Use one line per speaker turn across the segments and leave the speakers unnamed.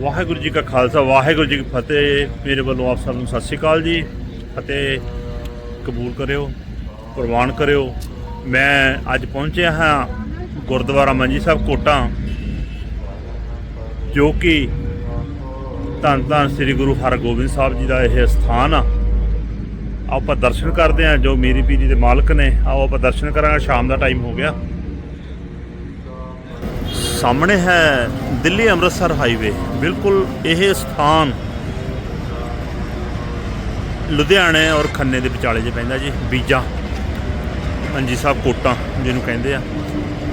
ਵਾਹਿਗੁਰੂ ਜੀ ਕਾ ਖਾਲਸਾ, ਵਾਹਿਗੁਰੂ ਜੀ ਕੀ ਫਤਿਹ। ਮੇਰੇ ਵੱਲੋਂ ਆਪ ਸਭ ਨੂੰ ਸਤਿ ਸ਼੍ਰੀ ਅਕਾਲ ਜੀ। ਅਤੇ ਕਬੂਲ ਕਰਿਓ, ਪ੍ਰਵਾਨ ਕਰਿਓ। ਮੈਂ ਅੱਜ ਪਹੁੰਚਿਆ ਹਾਂ ਗੁਰਦੁਆਰਾ ਮੰਜੀ ਸਾਹਿਬ ਕੋਟਾਂ, ਜੋ ਕਿ ਧੰਨ ਧੰਨ ਸ੍ਰੀ ਗੁਰੂ ਹਰਗੋਬਿੰਦ ਸਾਹਿਬ ਜੀ ਦਾ ਇਹ ਸਥਾਨ ਆ। ਆਪਾਂ ਦਰਸ਼ਨ ਕਰਦੇ ਹਾਂ, ਜੋ ਮੀਰੀ ਪੀਰੀ ਦੇ ਮਾਲਕ ਨੇ। ਆਓ ਆਪਾਂ ਦਰਸ਼ਨ ਕਰਾਂਗੇ, ਸ਼ਾਮ ਦਾ ਟਾਈਮ ਹੋ ਗਿਆ। ਸਾਹਮਣੇ ਹੈ ਦਿੱਲੀ ਅੰਮ੍ਰਿਤਸਰ ਹਾਈਵੇ। ਬਿਲਕੁਲ ਇਹ ਸਥਾਨ ਲੁਧਿਆਣੇ ਔਰ ਖੰਨੇ ਦੇ ਵਿਚਾਲੇ 'ਚ ਪੈਂਦਾ ਜੀ, ਬੀਜਾ। ਮੰਜੀ ਸਾਹਿਬ ਕੋਟਾਂ ਜਿਹਨੂੰ ਕਹਿੰਦੇ ਆ।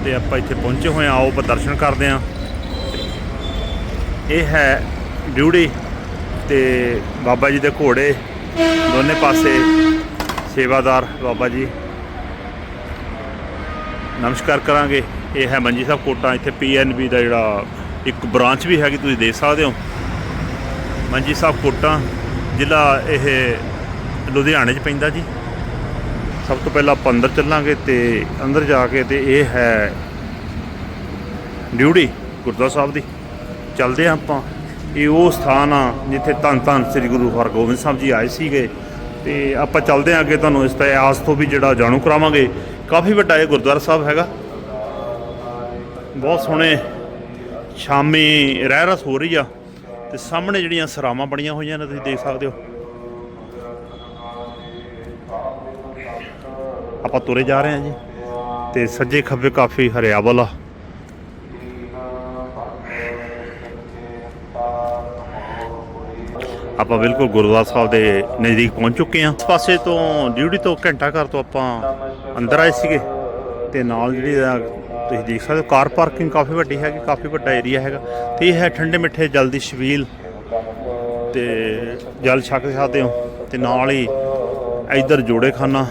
ਤੇ ਆਪਾਂ ਇੱਥੇ ਪਹੁੰਚੇ ਹੋਏ ਆ, ਆਓ ਆਪਾਂ ਦਰਸ਼ਨ ਕਰਦੇ ਆ ਇਹ ਹੈ ਡਿਊੜੀ ਤੇ ਬਾਬਾ ਜੀ ਦੇ ਘੋੜੇ, ਦੋਨੇ ਪਾਸੇ ਸੇਵਾਦਾਰ ਬਾਬਾ ਜੀ। ਨਮਸਕਾਰ ਕਰਾਂਗੇ। ਇਹ ਹੈ ਮੰਜੀ ਸਾਹਿਬ ਕੋਟਾਂ, ਇੱਥੇ ਪੀਐਨਬੀ ਦਾ ਜਿਹੜਾ ਇੱਕ ਬ੍ਰਾਂਚ ਵੀ ਹੈਗੀ, ਤੁਸੀਂ ਦੇਖ ਸਕਦੇ ਹੋ। ਮੰਜੀ ਸਾਹਿਬ ਕੋਟਾਂ, ਜ਼ਿਲ੍ਹਾ ਇਹ ਲੁਧਿਆਣੇ 'ਚ ਪੈਂਦਾ ਜੀ। ਸਭ ਤੋਂ ਪਹਿਲਾਂ ਆਪਾਂ ਅੰਦਰ ਚੱਲਾਂਗੇ ਤੇ ਅੰਦਰ ਜਾ ਕੇ ਤੇ ਇਹ ਹੈ ਡਿਊਟੀ ਗੁਰਦੁਆਰਾ ਸਾਹਿਬ ਦੀ। ਚੱਲਦੇ ਹਾਂ ਆਪਾਂ। ਇਹ ਉਹ ਸਥਾਨ ਆ ਜਿੱਥੇ ਧੰਨ ਧੰਨ ਸ੍ਰੀ ਗੁਰੂ ਹਰਗੋਬਿੰਦ ਸਾਹਿਬ ਜੀ ਆਏ ਸੀਗੇ। ਤੇ ਆਪਾਂ ਚੱਲਦੇ ਹਾਂ ਅੱਗੇ ਤੁਹਾਨੂੰ ਇਸ ਇਤਿਹਾਸ ਤੋਂ ਵੀ ਜਿਹੜਾ ਜਾਣੂ ਕਰਾਵਾਂਗੇ। ਕਾਫੀ ਵੱਡਾ ਇਹ ਗੁਰਦੁਆਰਾ ਸਾਹਿਬ ਹੈਗਾ। ਬਹੁਤ ਸੋਹਣੇ ਸ਼ਾਮੀ ਰਹਿ ਰਸ ਹੋ ਰਹੀ ਆ ਤੇ ਸਾਹਮਣੇ ਜਿਹੜੀਆਂ ਸਰਾਵਾਂ ਬਣੀਆਂ ਹੋਈਆਂ ਨੇ, ਤੁਸੀਂ ਦੇਖ ਸਕਦੇ ਹੋ। ਆਪਾਂ ਤੁਰੇ ਜਾ ਰਹੇ ਹਾਂ ਜੀ ਤੇ ਸੱਜੇ ਖੱਬੇ ਕਾਫੀ ਹਰਿਆਵਲ ਆ। ਆਪਾਂ ਬਿਲਕੁਲ ਗੁਰਦੁਆਰਾ ਸਾਹਿਬ ਦੇ ਨਜ਼ਦੀਕ ਪਹੁੰਚ ਚੁੱਕੇ ਹਾਂ। ਪਾਸੇ ਤੋਂ ਡਿਊਟੀ ਤੋਂ ਘੰਟਾ ਘਰ ਤੋਂ ਆਪਾਂ ਅੰਦਰ ਆਏ ਸੀਗੇ ਤੇ ਨਾਲ ਜਿਹੜੀ ਆ ਤੁਸੀਂ ਦੇਖ ਸਕਦੇ ਹੋ ਕਾਰ ਪਾਰਕਿੰਗ ਕਾਫੀ ਵੱਡੀ ਹੈਗੀ, ਕਾਫੀ ਵੱਡਾ ਏਰੀਆ ਹੈਗਾ। ਤੇ ਇਹ ਹੈ ਠੰਡੇ ਮਿੱਠੇ ਜਲ ਦੀ ਛਬੀਲ। ਤੇ ਜਲ ਛਕ ਸਕਦੇ ਹੋ, ਤੇ ਨਾਲ ਹੀ ਇਧਰ ਜੋੜੇ ਖਾਨਾ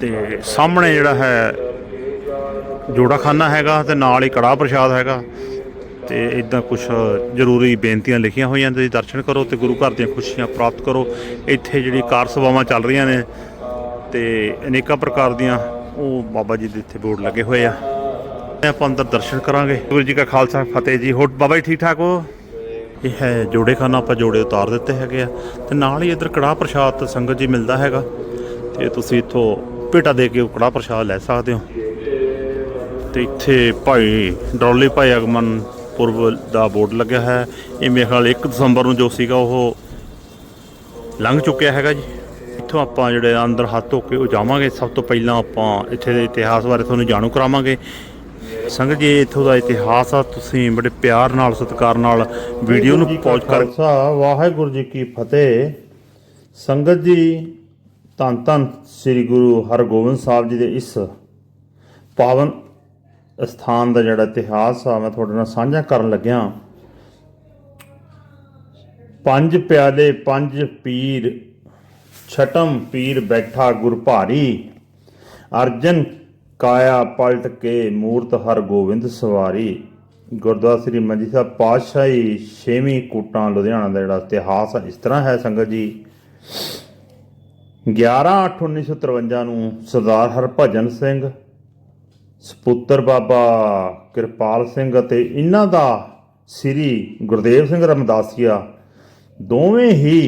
ਤੇ ਸਾਹਮਣੇ ਜਿਹੜਾ ਹੈ ਜੋੜਾ ਖਾਨਾ ਹੈਗਾ, ਤੇ ਨਾਲ ਹੀ ਕੜਾਹ ਪ੍ਰਸ਼ਾਦ ਹੈਗਾ। ਤੇ ਇਦਾਂ ਕੁਝ ਜ਼ਰੂਰੀ ਬੇਨਤੀਆਂ ਲਿਖੀਆਂ ਹੋਈਆਂ ਤੁਸੀਂ ਦਰਸ਼ਨ ਕਰੋ ਤੇ ਗੁਰੂ ਘਰ ਦੀਆਂ ਖੁਸ਼ੀਆਂ ਪ੍ਰਾਪਤ ਕਰੋ। ਇੱਥੇ ਜਿਹੜੀ ਕਾਰ ਸੇਵਾਵਾਂ ਚੱਲ ਰਹੀਆਂ ਨੇ, ਤੇ ਅਨੇਕਾਂ ਪ੍ਰਕਾਰ ਦੀਆਂ ਉਹ ਬਾਬਾ ਜੀ ਦੇ ਇੱਥੇ ਬੋਰਡ ਲੱਗੇ ਹੋਏ ਆ। ਆਪਾਂ ਅੰਦਰ ਦਰਸ਼ਨ ਕਰਾਂਗੇ। ਗੁਰੂ ਜੀ ਕਾ ਖਾਲਸਾ, ਫਤਿਹ ਜੀ। ਹੋਰ ਬਾਬਾ ਜੀ ਠੀਕ ਠਾਕ ਹੋ? ਇਹ ਹੈ ਜੋੜੇ ਖਾਨਾ ਆਪਾਂ ਜੋੜੇ ਉਤਾਰ ਦਿੱਤੇ ਹੈਗੇ ਆ। ਤੇ ਨਾਲ ਹੀ ਇੱਧਰ ਕੜਾਹ ਪ੍ਰਸ਼ਾਦ ਸੰਗਤ ਜੀ ਮਿਲਦਾ ਹੈਗਾ। ਤੇ ਤੁਸੀਂ ਇੱਥੋਂ ਭੇਟਾ ਦੇ ਕੇ ਉਹ ਕੜਾਹ ਪ੍ਰਸ਼ਾਦ ਲੈ ਸਕਦੇ ਹੋ। ਤੇ ਇੱਥੇ ਭਾਈ ਡਰੋਲੀ ਭਾਈ ਅਗਮਨ ਪੁਰਬ ਦਾ ਬੋਰਡ ਲੱਗਿਆ ਹੈ। ਇਹ ਮੇਰੇ ਖਿਆਲ 1 ਦਸੰਬਰ ਨੂੰ ਜੋ ਸੀਗਾ ਉਹ ਲੰਘ ਚੁੱਕਿਆ ਹੈਗਾ ਜੀ। ਇੱਥੋਂ ਆਪਾਂ ਜਿਹੜੇ ਅੰਦਰ ਹੱਥ ਧੋ ਕੇ ਉਹ ਜਾਵਾਂਗੇ। ਸਭ ਤੋਂ ਪਹਿਲਾਂ ਆਪਾਂ ਇੱਥੇ ਦੇ ਇਤਿਹਾਸ ਬਾਰੇ ਤੁਹਾਨੂੰ ਜਾਣੂ ਕਰਾਵਾਂਗੇ। ਸੰਗਤ ਜੀ ਇੱਥੋਂ ਦਾ ਇਤਿਹਾਸ ਆ। ਤੁਸੀਂ ਬੜੇ ਪਿਆਰ ਨਾਲ ਸਤਿਕਾਰ ਨਾਲ ਵੀਡੀਓ ਨੂੰ ਪੌਜ਼ ਕਰ ਵਾਹਿਗੁਰੂ ਜੀ ਕੀ ਫਤਿਹ। ਸੰਗਤ ਜੀ ਧੰਨ ਧੰਨ ਸ੍ਰੀ ਗੁਰੂ ਹਰਗੋਬਿੰਦ ਸਾਹਿਬ ਜੀ ਦੇ ਇਸ ਪਾਵਨ ਸਥਾਨ ਦਾ ਜਿਹੜਾ ਇਤਿਹਾਸ ਆ ਮੈਂ ਤੁਹਾਡੇ ਨਾਲ ਸਾਂਝਾ ਕਰਨ ਲੱਗਿਆ। ਪੰਜ ਪਿਆਲੇ ਪੰਜ ਪੀਰ ਛਟਮ ਪੀਰ ਬੈਠਾ ਗੁਰ ਭਾਰੀ। ਅਰਜਨ ਕਾਇਆ ਪਲਟ ਕੇ ਮੂਰਤ ਹਰ ਗੋਬਿੰਦ ਸਵਾਰੀ। ਗੁਰਦੁਆਰਾ ਸ੍ਰੀ ਮੰਜੀ ਸਾਹਿਬ ਪਾਤਸ਼ਾਹੀ ਛੇਵੀਂ ਕੋਟਾਂ ਲੁਧਿਆਣਾ ਦਾ ਜਿਹੜਾ ਇਤਿਹਾਸ ਇਸ ਤਰ੍ਹਾਂ ਹੈ ਸੰਗਤ ਜੀ। 11/8/1953 ਨੂੰ ਸਰਦਾਰ ਹਰਭਜਨ ਸਿੰਘ, ਸਪੁੱਤਰ ਬਾਬਾ ਕਿਰਪਾਲ ਸਿੰਘ ਅਤੇ ਇਹਨਾਂ ਦਾ ਸ੍ਰੀ ਗੁਰਦੇਵ ਸਿੰਘ ਰਮਦਾਸੀਆ ਦੋਵੇਂ ਹੀ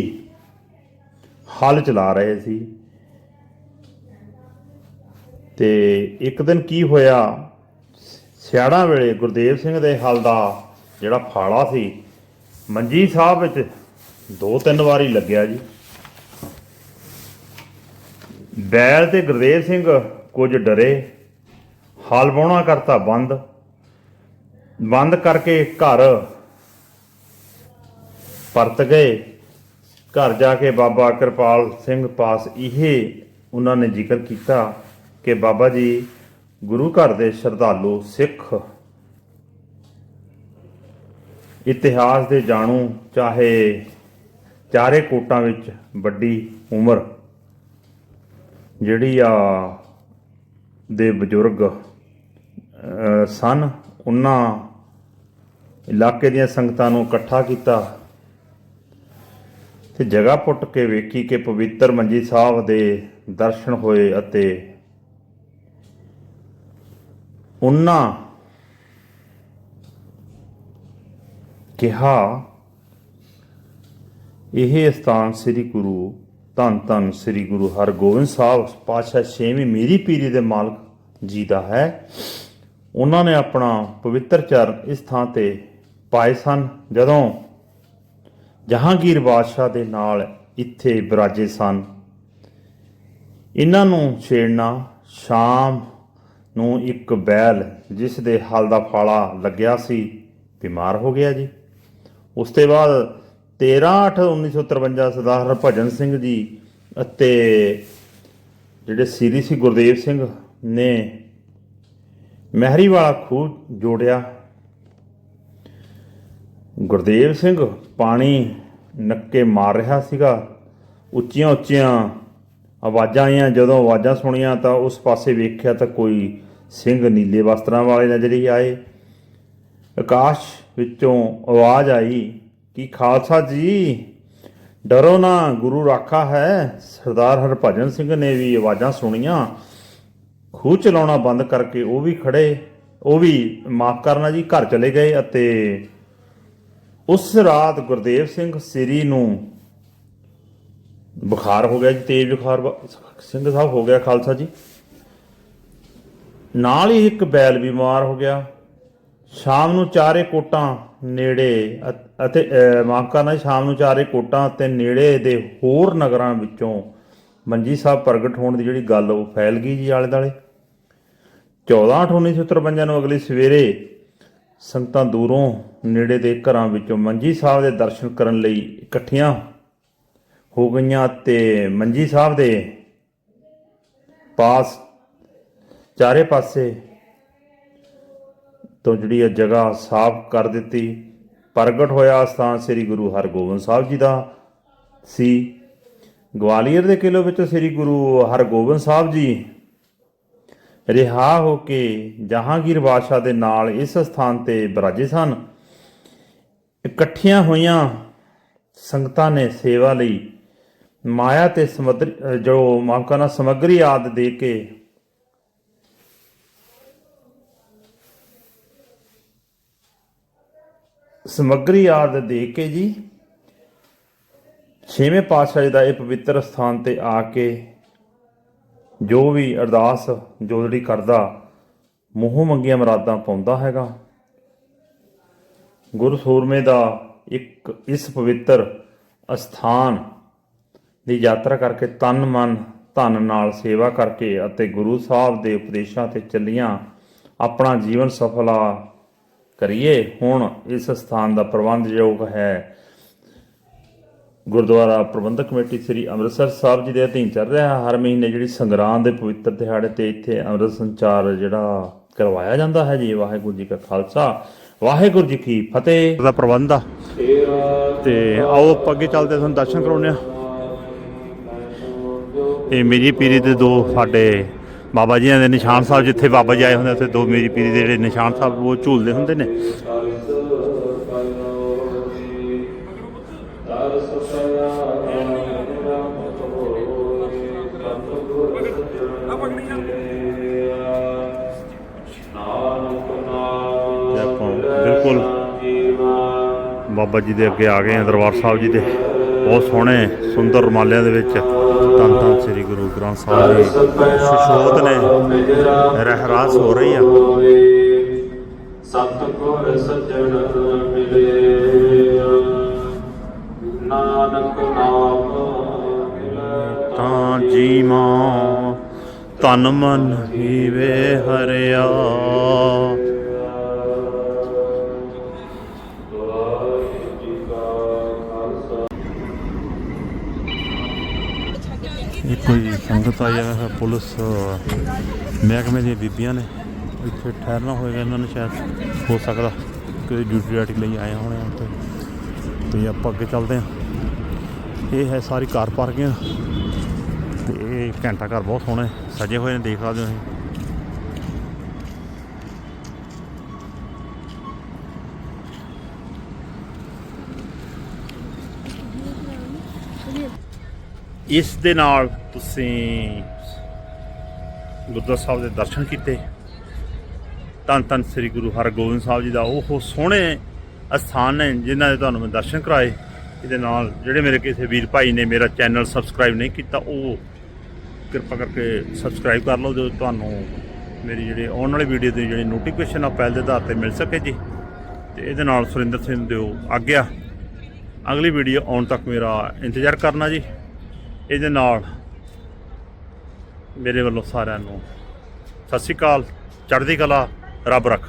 ਹਲ ਚਲਾ ਰਹੇ ਸੀ। ਤੇ ਇੱਕ ਦਿਨ ਕੀ ਹੋਇਆ? ਸਿਆੜਾਂ ਵੇਲੇ ਗੁਰਦੇਵ ਸਿੰਘ ਦੇ ਹਲ ਦਾ ਜਿਹੜਾ ਫਾਲਾ ਸੀ ਮੰਜੀ ਸਾਹਿਬ ਵਿੱਚ ਦੋ ਤਿੰਨ ਵਾਰੀ ਲੱਗਿਆ ਜੀ। ਬੈਲ ਤੇ ਗੁਰਦੇਵ ਸਿੰਘ ਕੁਝ ਡਰੇ। ਹਾਲ ਬਾਉਣਾ ਕਰਤਾ ਬੰਦ। ਬੰਦ ਕਰਕੇ ਘਰ ਪਰਤ ਗਏ। ਘਰ ਜਾ ਕੇ ਬਾਬਾ ਕਿਰਪਾਲ ਸਿੰਘ ਪਾਸ ਇਹ ਉਹਨਾਂ ਨੇ ਜ਼ਿਕਰ ਕੀਤਾ ਕਿ ਬਾਬਾ ਜੀ ਗੁਰੂ ਘਰ ਦੇ ਸ਼ਰਧਾਲੂ ਸਿੱਖ ਇਤਿਹਾਸ ਦੇ ਜਾਣੂ, ਚਾਹੇ ਚਾਰੇ ਕੋਟਾਂ ਵਿੱਚ ਵੱਡੀ ਉਮਰ, ਜਿਹੜੀ ਆ ਦੇ ਬਜ਼ੁਰਗ ਸਨ, ਉਹਨਾਂ ਇਲਾਕੇ ਦੀਆਂ ਸੰਗਤਾਂ ਨੂੰ ਇਕੱਠਾ ਕੀਤਾ। ਤੇ ਜਗ੍ਹਾ ਪੁੱਟ ਕੇ ਵੇਖੀ ਕਿ ਪਵਿੱਤਰ ਮੰਜੀ ਸਾਹਿਬ ਦੇ ਦਰਸ਼ਨ ਹੋਏ ਅਤੇ ਉਹਨਾਂ ਕਿਹਾ, ਇਹ ਸਥਾਨ ਸ੍ਰੀ ਗੁਰੂ, ਧੰਨ ਧੰਨ ਸ੍ਰੀ ਗੁਰੂ ਹਰਗੋਬਿੰਦ ਸਾਹਿਬ, ਪਾਤਸ਼ਾਹ ਛੇਵੀਂ ਮੇਰੀ ਪੀਰੀ ਦੇ ਮਾਲਕ ਜੀ ਦਾ ਹੈ। ਉਹਨਾਂ ਨੇ ਆਪਣਾ ਪਵਿੱਤਰ ਚਰਨ ਇਸ ਥਾਂ ਤੇ ਪਾਏ ਸਨ। ਜਦੋਂ ਜਹਾਂਗੀਰ ਬਾਦਸ਼ਾਹ ਦੇ ਨਾਲ ਇੱਥੇ ਬਿਰਾਜੇ ਸਨ। ਇਹਨਾਂ ਨੂੰ ਛੇੜਨਾ ਸ਼ਾਮ ਨੂੰ ਇੱਕ ਬੈਲ ਜਿਸ ਦੇ ਹਲ ਦਾ ਫਾਲਾ ਲੱਗਿਆ ਸੀ, ਬਿਮਾਰ ਹੋ ਗਿਆ ਜੀ। ਉਸ ਤੋਂ ਬਾਅਦ 13/8/1953 ਸਰਦਾਰ ਹਰਭਜਨ ਸਿੰਘ ਜੀ ਅਤੇ ਜਿਹੜੇ ਸ੍ਰੀ ਸੀ ਗੁਰਦੇਵ ਸਿੰਘ ਨੇ ਮਹਿਰੀ ਵਾਲਾ ਖੂਹ ਜੋੜਿਆ। ਗੁਰਦੇਵ ਸਿੰਘ ਪਾਣੀ ਨੱਕੇ ਮਾਰ ਰਿਹਾ ਸੀਗਾ। ਉੱਚੀਆਂ ਉੱਚੀਆਂ ਆਵਾਜ਼ਾਂ ਆਈਆਂ। ਜਦੋਂ ਆਵਾਜ਼ਾਂ ਸੁਣੀਆਂ ਤਾਂ ਉਸ ਪਾਸੇ ਵੇਖਿਆ ਤਾਂ ਕੋਈ ਸਿੰਘ ਨੀਲੇ ਵਸਤਰਾਂ ਵਾਲੇ ਨਜ਼ਰ ਹੀ ਆਏ। ਆਕਾਸ਼ ਵਿੱਚੋਂ ਆਵਾਜ਼ ਆਈ, ਕਿ ਖਾਲਸਾ ਜੀ, ਡਰੋ ਨਾ, ਗੁਰੂ ਰਾਖਾ ਹੈ। ਸਰਦਾਰ ਹਰਭਜਨ ਸਿੰਘ ਨੇ ਵੀ ਆਵਾਜ਼ਾਂ ਸੁਣੀਆਂ। ਖੂਹ ਚਲਾਉਣਾ ਬੰਦ ਕਰਕੇ ਉਹ ਵੀ ਖੜੇ, ਉਹ ਵੀ ਮਾਫ ਕਰਨਾ ਜੀ, ਘਰ ਚਲੇ ਗਏ ਅਤੇ ਉਸ ਰਾਤ ਗੁਰਦੇਵ ਸਿੰਘ ਸ੍ਰੀ ਨੂੰ ਬੁਖਾਰ ਹੋ ਗਿਆ ਜੀ, ਤੇਜ਼ ਬੁਖਾਰ ਬ- ਸਿੰਘ ਸਾਹਿਬ ਹੋ ਗਿਆ ਖਾਲਸਾ ਜੀ। ਨਾਲ ਹੀ ਇੱਕ ਬੈਲ ਬਿਮਾਰ ਹੋ ਗਿਆ। ਸ਼ਾਮ ਨੂੰ ਚਾਰੇ ਕੋਟਾਂ ਨੇੜੇ ਅਤੇ ਮਾਫ ਕਰਨਾ ਸ਼ਾਮ ਨੂੰ ਚਾਰੇ ਕੋਟਾਂ ਅਤੇ ਨੇੜੇ ਦੇ ਹੋਰ ਨਗਰਾਂ ਵਿੱਚੋਂ ਮੰਜੀ ਸਾਹਿਬ ਪ੍ਰਗਟ ਹੋਣ ਦੀ ਜਿਹੜੀ ਗੱਲ ਉਹ ਫੈਲ ਗਈ ਜੀ ਆਲੇ ਦਾਲੇ 14/8/1953 ਨੂੰ ਅਗਲੀ ਸਵੇਰੇ ਸੰਗਤਾਂ ਦੂਰੋਂ ਨੇੜੇ ਦੇ ਘਰਾਂ ਵਿੱਚੋਂ ਮੰਜੀ ਸਾਹਿਬ ਦੇ ਦਰਸ਼ਨ ਕਰਨ ਲਈ ਇਕੱਠੀਆਂ ਹੋ ਗਈਆਂ ਤੇ ਮੰਜੀ ਸਾਹਿਬ ਦੇ ਪਾਸ ਚਾਰੇ ਪਾਸੇ ਤੋਂ ਜਿਹੜੀ ਇਹ ਜਗ੍ਹਾ ਸਾਫ਼ ਕਰ ਦਿੱਤੀ, ਪ੍ਰਗਟ ਹੋਇਆ ਸਥਾਨ ਸ੍ਰੀ ਗੁਰੂ ਹਰਗੋਬਿੰਦ ਸਾਹਿਬ ਜੀ ਦਾ ਸੀ। ਗਵਾਲੀਅਰ ਦੇ ਕਿਲ੍ਹੇ ਵਿੱਚ ਸ੍ਰੀ ਗੁਰੂ ਹਰਗੋਬਿੰਦ ਸਾਹਿਬ ਜੀ ਰਿਹਾ ਹੋ ਕੇ ਜਹਾਂਗੀਰ ਬਾਦਸ਼ਾਹ ਦੇ ਨਾਲ ਇਸ ਸਥਾਨ ਤੇ ਬਿਰਾਜੇ ਸਨ। ਇਕੱਠੀਆਂ ਹੋਈਆਂ ਸੰਗਤਾਂ ਨੇ ਸੇਵਾ ਲਈ ਮਾਇਆ ਤੇ ਸਮੁੰਦਰ ਜੋ ਮਾਫ ਕਰਨਾ ਸਮੱਗਰੀ ਆਦ ਦੇ ਕੇ ਸਮੱਗਰੀ ਆਦ ਦੇ ਕੇ ਜੀ, ਛੇਵੇਂ ਪਾਤਸ਼ਾਹ ਜੀ ਦਾ ਇਹ ਪਵਿੱਤਰ ਸਥਾਨ ਤੇ ਆ ਕੇ ਜੋ ਵੀ ਅਰਦਾਸ ਜੋ ਜਿਹੜੀ ਕਰਦਾ, ਮੂੰਹੋਂ ਮੰਗੀਆਂ ਮਰਾਦਾਂ ਪਾਉਂਦਾ ਹੈਗਾ। ਗੁਰੂ ਸੂਰਮੇ ਦਾ ਇੱਕ ਇਸ ਪਵਿੱਤਰ ਅਸਥਾਨ ਦੀ ਯਾਤਰਾ ਕਰਕੇ ਤਨ ਮਨ ਧਨ ਨਾਲ ਸੇਵਾ ਕਰਕੇ ਅਤੇ ਗੁਰੂ ਸਾਹਿਬ ਦੇ ਉਪਦੇਸ਼ਾਂ ਤੇ ਚੱਲੀਆਂ, ਆਪਣਾ ਜੀਵਨ ਸਫਲਾ ਕਰੀਏ। ਹੁਣ ਇਸ ਸਥਾਨ ਦਾ ਪ੍ਰਬੰਧ ਯੋਗ ਹੈ। ਗੁਰਦੁਆਰਾ ਪ੍ਰਬੰਧਕ ਕਮੇਟੀ ਸ੍ਰੀ ਅੰਮ੍ਰਿਤਸਰ ਸਾਹਿਬ ਜੀ ਦੇ ਅਧੀਨ ਚੱਲ ਰਿਹਾ ਹਰ ਮਹੀਨੇ ਜਿਹੜੀ ਸੰਗਰਾਂਦ ਦੇ ਪਵਿੱਤਰ ਦਿਹਾੜੇ ਤੇ ਇੱਥੇ ਅੰਮ੍ਰਿਤ ਸੰਚਾਰ ਜਿਹੜਾ ਕਰਵਾਇਆ ਜਾਂਦਾ ਹੈ ਜੀ। ਵਾਹਿਗੁਰੂ ਜੀ ਕਾ ਖਾਲਸਾ। ਵਾਹਿਗੁਰੂ ਜੀ ਕੀ ਫਤਿਹ। ਦਾ ਪ੍ਰਬੰਧ ਆ। ਤੇ ਆਓ ਆਪਾਂ ਅੱਗੇ ਚੱਲਦੇ ਤੁਹਾਨੂੰ ਦਰਸ਼ਨ ਕਰਾਉਂਦੇ ਆ ਇਹ ਮੇਰੀ ਪੀਰੀ ਦੇ ਦੋ ਸਾਡੇ ਬਾਬਾ ਜੀਆਂ ਦੇ ਨਿਸ਼ਾਨ ਸਾਹਿਬ, ਜਿੱਥੇ ਬਾਬਾ ਜੀ ਆਏ ਹੁੰਦੇ ਉੱਥੇ ਦੋ ਮੇਰੀ ਪੀਰੀ ਦੇ ਜਿਹੜੇ ਨਿਸ਼ਾਨ ਸਾਹਿਬ, ਉਹ ਝੂਲਦੇ ਹੁੰਦੇ ਨੇ। ਬਿਲਕੁਲ ਬਾਬਾ ਜੀ ਦੇ ਅੱਗੇ ਆ ਗਏ ਆ, ਦਰਬਾਰ ਸਾਹਿਬ ਜੀ ਦੇ। ਬਹੁਤ ਸੋਹਣੇ, ਸੁੰਦਰ ਰੁਮਾਲਿਆਂ ਦੇ ਵਿੱਚ ਧੰਨ ਧੰਨ ਸ੍ਰੀ ਗੁਰੂ ਗ੍ਰੰਥ ਸਾਹਿਬ ਜੀ। ਸੁਸ਼ੋਤ ਨੇ, ਰਹਿਰਾਸ ਹੋ ਰਹੀ ਆ।
ਸਤਿਗੁਰ ਸੱਜਣ ਮਿਲੇ। ਨਾਨਕ ਨਾਮ
ਤਾਂ ਜੀ ਮਾਂ ਤਨ ਮਨ ਹੀਵੇ ਹਰਿਆ। ਇਹ ਕੋਈ ਸੰਗਤ ਆਇਆ ਹੈ, ਪੁਲਿਸ, ਮਹਿਕਮੇ ਦੀਆਂ ਬੀਬੀਆਂ ਨੇ। ਇੱਥੇ ਠਹਿਰਨਾ ਹੋਏਗਾ ਇਹਨਾਂ ਨੂੰ ਸ਼ਾਇਦ, ਹੋ ਸਕਦਾ। ਕਿ ਡਿਊਟੀ ਡਾਟੀ ਲਈ ਆਏ ਹੋਣੇ ਆ ਤੇ ਤੇ ਆਪਾਂ ਅੱਗੇ ਚੱਲਦੇ ਹਾਂ। ਇਹ ਹੈ ਸਾਰੀ ਕਾਰ ਪਾਰਕਿੰਗ। ਤੇ ਇਹ ਘੰਟਾ ਘਰ ਬਹੁਤ ਸੋਹਣੇ ਸਜੇ ਹੋਏ ਨੇ, ਦੇਖ ਸਕਦੇ ਹੋ ਤੁਸੀਂ। ਇਸ ਦੇ ਨਾਲ ਤੁਸੀਂ ਗੁਰਦੁਆਰਾ ਸਾਹਿਬ ਦੇ ਦਰਸ਼ਨ ਕੀਤੇ। ਧੰਨ ਧੰਨ ਸ੍ਰੀ ਗੁਰੂ ਹਰਗੋਬਿੰਦ ਸਾਹਿਬ ਜੀ ਦਾ ਉਹ ਸੋਹਣੇ ਅਸਥਾਨ ਨੇ, ਜਿਨ੍ਹਾਂ ਦੇ ਤੁਹਾਨੂੰ ਮੈਂ ਦਰਸ਼ਨ ਕਰਾਏ। ਇਹਦੇ ਨਾਲ ਜਿਹੜੇ ਮੇਰੇ ਕਿਸੇ ਵੀਰ ਭਾਈ ਨੇ ਮੇਰਾ ਚੈਨਲ ਸਬਸਕ੍ਰਾਈਬ ਨਹੀਂ ਕੀਤਾ, ਉਹ ਕਿਰਪਾ ਕਰਕੇ ਸਬਸਕ੍ਰਾਈਬ ਕਰ ਲਓ ਜੋ ਤੁਹਾਨੂੰ ਮੇਰੀ ਜਿਹੜੀ ਆਉਣ ਵਾਲੀ ਵੀਡੀਓ ਦੀ ਜਿਹੜੀ ਨੋਟੀਫਿਕੇਸ਼ਨ ਆ ਪਹਿਲ ਦੇ ਆਧਾਰ ਤੇ ਮਿਲ ਸਕੇ ਜੀ। ਤੇ ਇਹਦੇ ਨਾਲ ਸੁਰਿੰਦਰ ਸਿੰਘ ਦਿਓ ਆਗਿਆ। ਅਗਲੀ ਵੀਡੀਓ ਆਉਣ ਤੱਕ ਮੇਰਾ ਇੰਤਜ਼ਾਰ ਕਰਨਾ ਜੀ। ਇਹਦੇ ਨਾਲ ਮੇਰੇ ਵੱਲੋਂ ਸਾਰਿਆਂ ਨੂੰ ਸਤਿ ਸ਼੍ਰੀ ਅਕਾਲ, ਚੜ੍ਹਦੀ ਕਲਾ, ਰੱਬ ਰੱਖ।